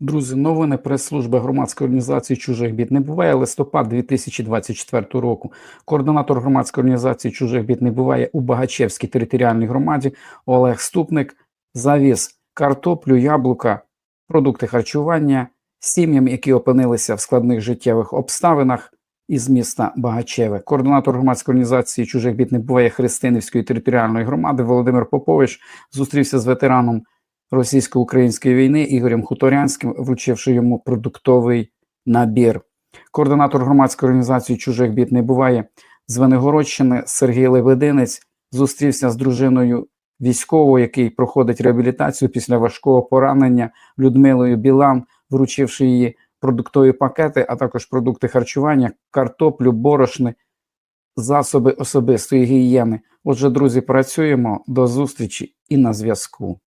Друзі, новини прес-служби громадської організації чужих бід не буває листопад 2024 року. Координатор громадської організації чужих бід не буває у Багачевській територіальній громаді Олег Ступник завіз картоплю, яблука, продукти харчування сім'ям, які опинилися в складних життєвих обставинах із міста Багачеве. Координатор громадської організації чужих бід не буває Христинівської територіальної громади Володимир Попович зустрівся з ветераном російсько-української війни Ігорем Хуторянським, вручивши йому продуктовий набір. Координатор громадської організації чужих бід не буває з Венегородщини Сергій Лебединець зустрівся з дружиною військового, який проходить реабілітацію після важкого поранення Людмилою Білан, вручивши її продуктові пакети, а також продукти харчування, картоплю, борошни, засоби особистої гігієни. Отже, друзі, працюємо до зустрічі і на зв'язку.